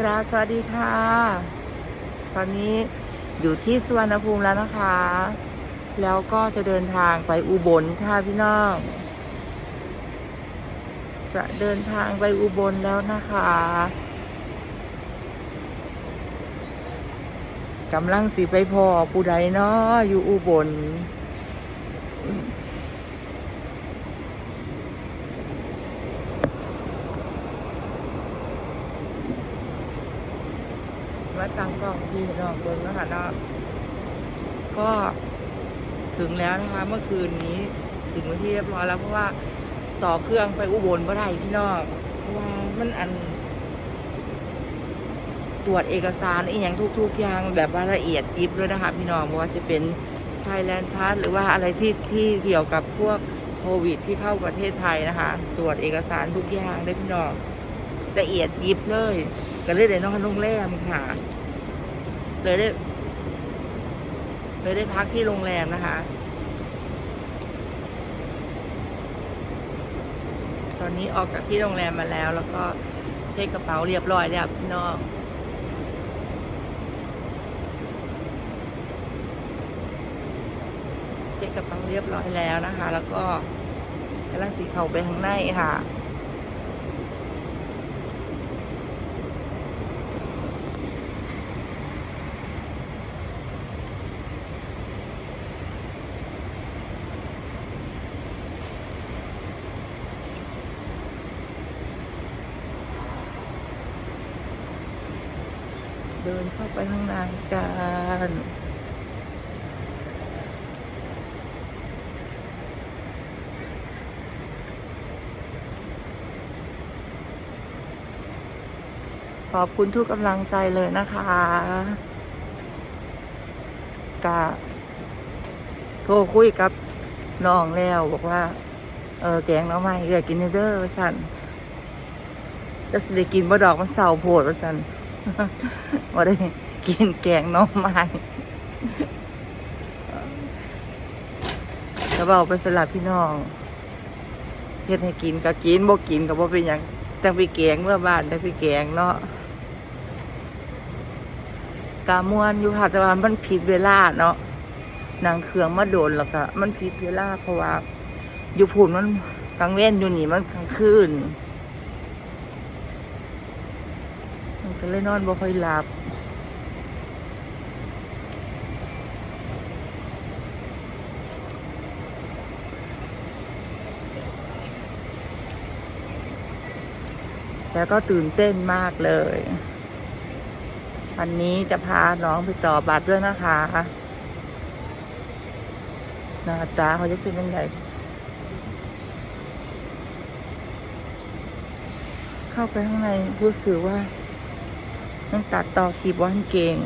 กราสวัสดีค่ะ ตอนนี้อยู่ที่สุวรรณภูมิแล้วนะคะ แล้วก็จะเดินทางไปอุบลค่ะพี่น้อง จะเดินทางไปอุบลแล้วนะคะกำลังสิไปพอผู้ใดเนาะอยู่อุบล มาตั้งกล้องพี่น้องเบิ้งนะคะเนาะก็ถึงแล้วนะคะ เมื่อคืนนี้ถึงวันที่เรียบร้อยแล้วเพราะว่าต่อเครื่องไปอุบลบ่ได้พี่น้องเพราะว่ามันอัน ตรวจเอกสารอีกอย่างทุกๆอย่างแบบว่าละเอียดยิบเลยนะคะ พี่น้องว่าจะเป็นไทยแลนด์พาสหรือว่าอะไรที่ที่เกี่ยวกับพวกโควิดที่เข้าประเทศไทยนะคะ ตรวจเอกสารทุกอย่างได้พี่น้อง ละเอียดยิบเลย ก็เลยได้นอนโรงแรมค่ะ เลยได้เลยได้พักที่โรงแรมนะคะ ตอนนี้ออกจากที่โรงแรมมาแล้ว แล้วก็เช็คกระเป๋าเรียบร้อยแล้วพี่น้องเช็คกระเป๋าเรียบร้อยแล้วนะคะ แล้วก็กำลังสีเข้าไปข้างในค่ะ เดินเข้าไปข้างในกันขอบคุณทุกกำลังใจเลยนะคะกะโทรคุยกับน้องแล้วบอกว่า เออแกงน้องไม้เอือกินเด้อสันจะสิได้กินบ่ดอกมันเศร้าโพดว่สัน ว่าได้กินแกงน้องไม้กระเบาเป็นสลับพี่น้องเฮ็ดให้กินก็กินบ่กินก็บ่เป็นหยังแต่ไปแกงเมื่อบ้านแต่ไปแกงเนาะกามวนอยู่ค่ะแต่ว่ามันผิดเวลาเนาะนางเครื่องมาโดนแล้วก็มันผิดเวลาเพราะว่า อยู่พูนมันกลางเว้นอยู่นี่มันกลางคืนมัน ก็เลยนอนบ่ค่อยหลับแต่ก็ตื่นเต้นมากเลย วันนี้จะพาน้องไปต่อบัตรด้วยนะคะนะจ๊ะเขาจะเป็นยังไงเข้าไปข้างในรู้สึกว่า ต้องตัดต่อคลิปว่าเก่ง